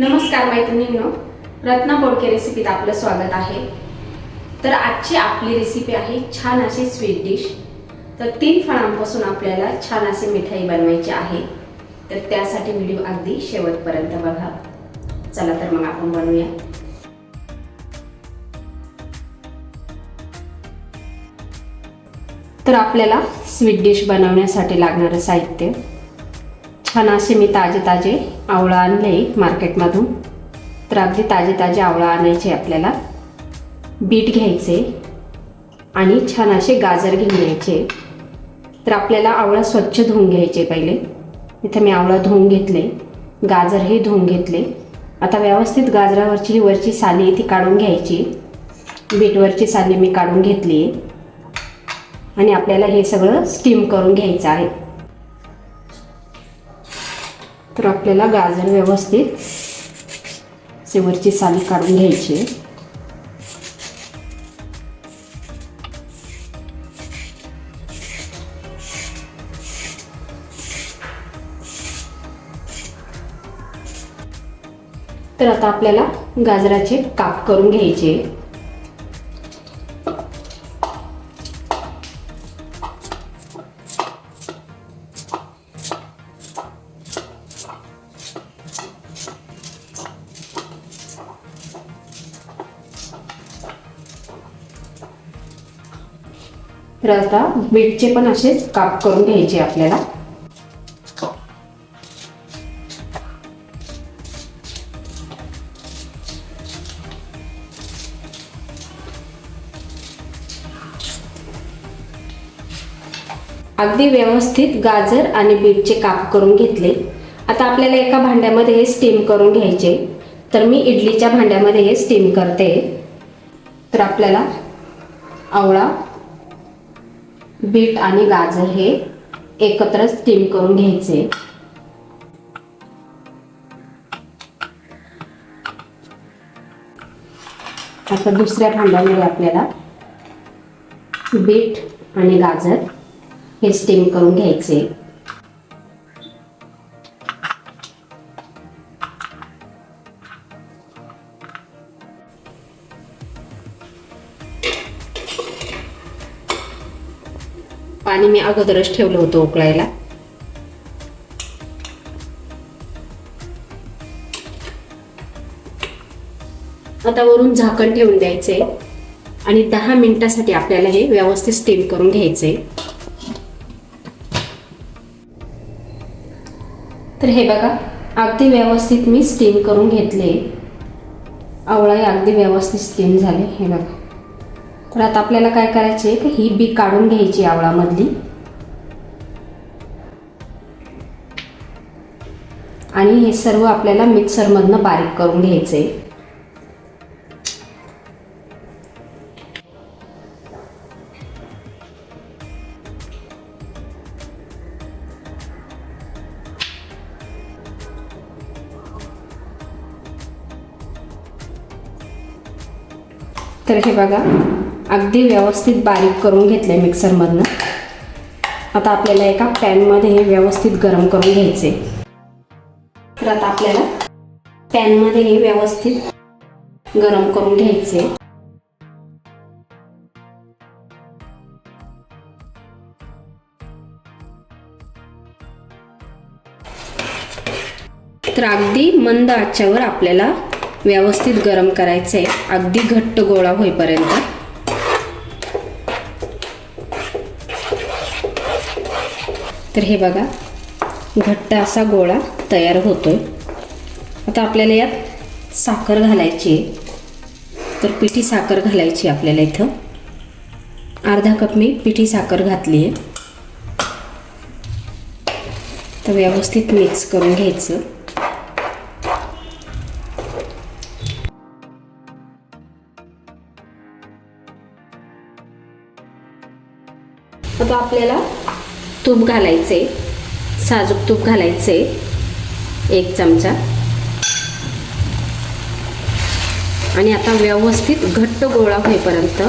नमस्कार मैत्रिणींनो रत्ना बोडके रेसिपीत आपलं स्वागत आहे. तर आजची आपली रेसिपी आहे छान अशी स्वीट डिश तर तीन फळांपासून आपल्याला छान अशी मिठाई बनवायची आहे. तर त्यासाठी व्हिडिओ अगदी शेवटपर्यंत बघा. चला तर मग आपण बनवूया. तर आपल्याला स्वीट डिश बनवण्यासाठी लागणारं साहित्य छान असे मी ताजे ताजे आवळा आणले मार्केटमधून. तर अगदी ताजे ताजे आवळा आणायचे आपल्याला. बीट घ्यायचे आणि छान असे गाजर घेऊन यायचे. तर आपल्याला आवळा स्वच्छ धुवून घ्यायचे पहिले. इथे मी आवळा धुवून घेतले गाजरही धुवून घेतले. आता व्यवस्थित गाजरावरची ही वरची साली आहे ती काढून घ्यायची. बीटवरची साली मी काढून घेतली आहे आणि आपल्याला हे सगळं स्टीम करून घ्यायचं आहे. तर आपल्याला गाजर व्यवस्थित सेवरची साली काढून घ्यायची आहे. तर आता आपल्याला गाजराचे काप करून घ्यायचे तर आता बीटचे पण असेच काप करून घ्यायचे आपल्याला. अगदी व्यवस्थित गाजर आणि बीटचे काप करून घेतले. आता आपल्याला एका भांड्यामध्ये हे स्टीम करून घ्यायचे. तर मी इडलीच्या भांड्यामध्ये हे स्टीम करते. तर आपल्याला आवळा बीट आणि गाजर हे एकत्र स्टीम करून घ्यायचे. आता दुसऱ्या भांड्यामध्ये आपल्याला बीट आणि गाजर हे स्टीम करून घ्यायचे. पाणी मी अगोदरच ठेवलं होतं उकळायला. आता वरून झाकण ठेवून द्यायचे. आणि दहा मिनिटासाठी आपल्याला हे व्यवस्थित स्टीम करून घ्यायचे. तर हे बघा अगदी व्यवस्थित मी स्टीम करून घेतले. आवळाही अगदी व्यवस्थित स्टीम झाले हे बघा. तर आता आपल्याला काय करायचे की ही बी काढून घ्यायची आवळामधली. आणि हे सर्व आपल्याला मिक्सरमधनं बारीक करून घ्यायचे तर हे बघा. अगदी व्यवस्थित बारीक करून घेतले मिक्सरमधनं. आता आपल्याला एका पॅनमध्ये हे व्यवस्थित गरम करून घ्यायचे तर आता आपल्याला पॅनमध्ये हे व्यवस्थित गरम करून घ्यायचे तर अगदी मंद आच्यावर आपल्याला व्यवस्थित गरम करायचं आहे अगदी घट्ट गोळा होईपर्यंत. तर हे बघा घट्ट असा गोळा तयार होतोय. आता आपल्याला यात साखर घालायची आहे. तर पिठी साखर घालायची आपल्याला इथं. अर्धा कप मी पिठी साखर घातली आहे. तर व्यवस्थित मिक्स करून घ्यायचं. आता आपल्याला तूप घालायचे साजूक तूप घालायचे एक चमचा. आणि आता व्यवस्थित घट्ट गोळा होईपर्यंत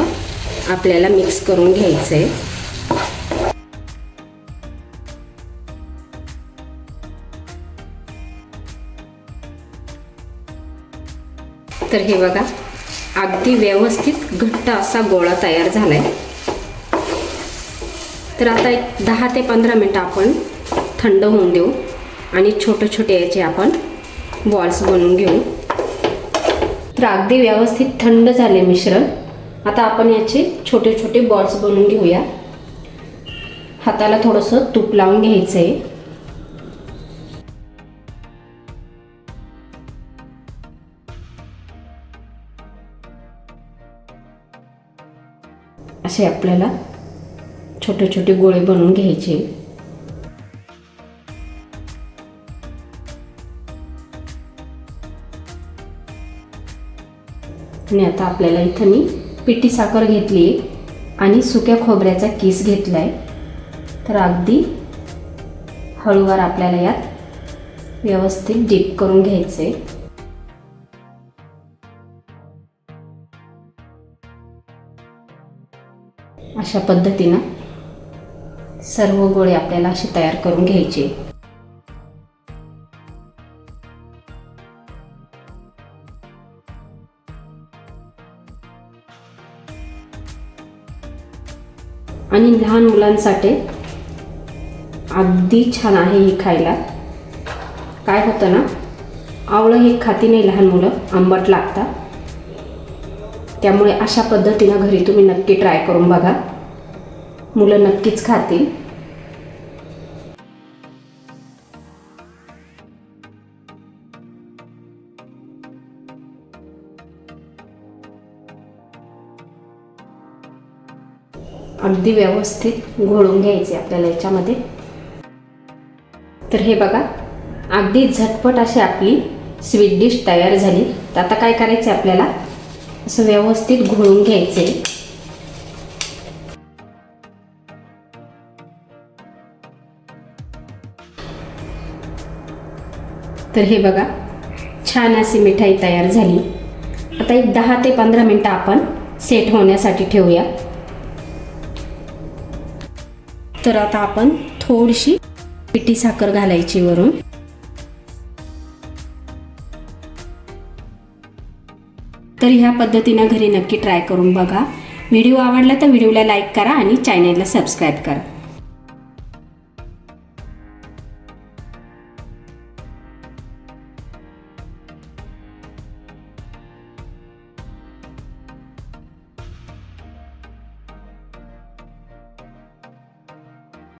आपल्याला मिक्स करून घ्यायचं. आहे तर हे बघा अगदी व्यवस्थित घट्ट असा गोळा तयार झाला आहे तर आता एक दहा ते पंधरा मिनटं आपण थंड होऊन देऊ आणि छोटे छोटे याचे आपण बॉल्स बनवून घेऊ. तर अगदी व्यवस्थित थंड झाले मिश्रण. आता आपण याचे छोटे छोटे बॉल्स बनवून घेऊया. हाताला थोडंसं तूप लावून घ्यायचं आहे असे आपल्याला छोटे छोटे गोळे बनवून घ्यायचे. आणि आता आपल्याला इथं मी पिठी साखर घेतली आणि सुक्या खोबऱ्याचा किस घेतला आहे तर अगदी हळूवार आपल्याला यात व्यवस्थित डीप करून घ्यायचे अशा पद्धतीनं सर्व गोळे आपल्याला असे तयार करून घ्यायचे. आणि लहान मुलांसाठी अगदी छान आहे ही खायला. काय होतं ना आवळं हे खाती नाही लहान मुलं आंबट लागतात. त्यामुळे अशा पद्धतीनं घरी तुम्ही नक्की ट्राय करून बघा. मुलं नक्कीच खातील. अगदी व्यवस्थित घोळून घ्यायचे आपल्याला याच्यामध्ये. तर हे बघा अगदी झटपट अशी आपली स्वीट डिश तयार झाली. तर आता काय करायचं आपल्याला? असं व्यवस्थित घोळून घ्यायचे तर हे बघा छान अशी मिठाई तयार झाली. आता एक दहा ते पंधरा मिनटं आपण सेट होण्यासाठी ठेवूया. तर आता आपण थोडीशी पिठी साखर घालायची वरून. तर ह्या पद्धतीनं घरी नक्की ट्राय करून बघा. व्हिडिओ आवडला तर व्हिडिओला लाईक करा आणि चॅनेलला सबस्क्राईब करा.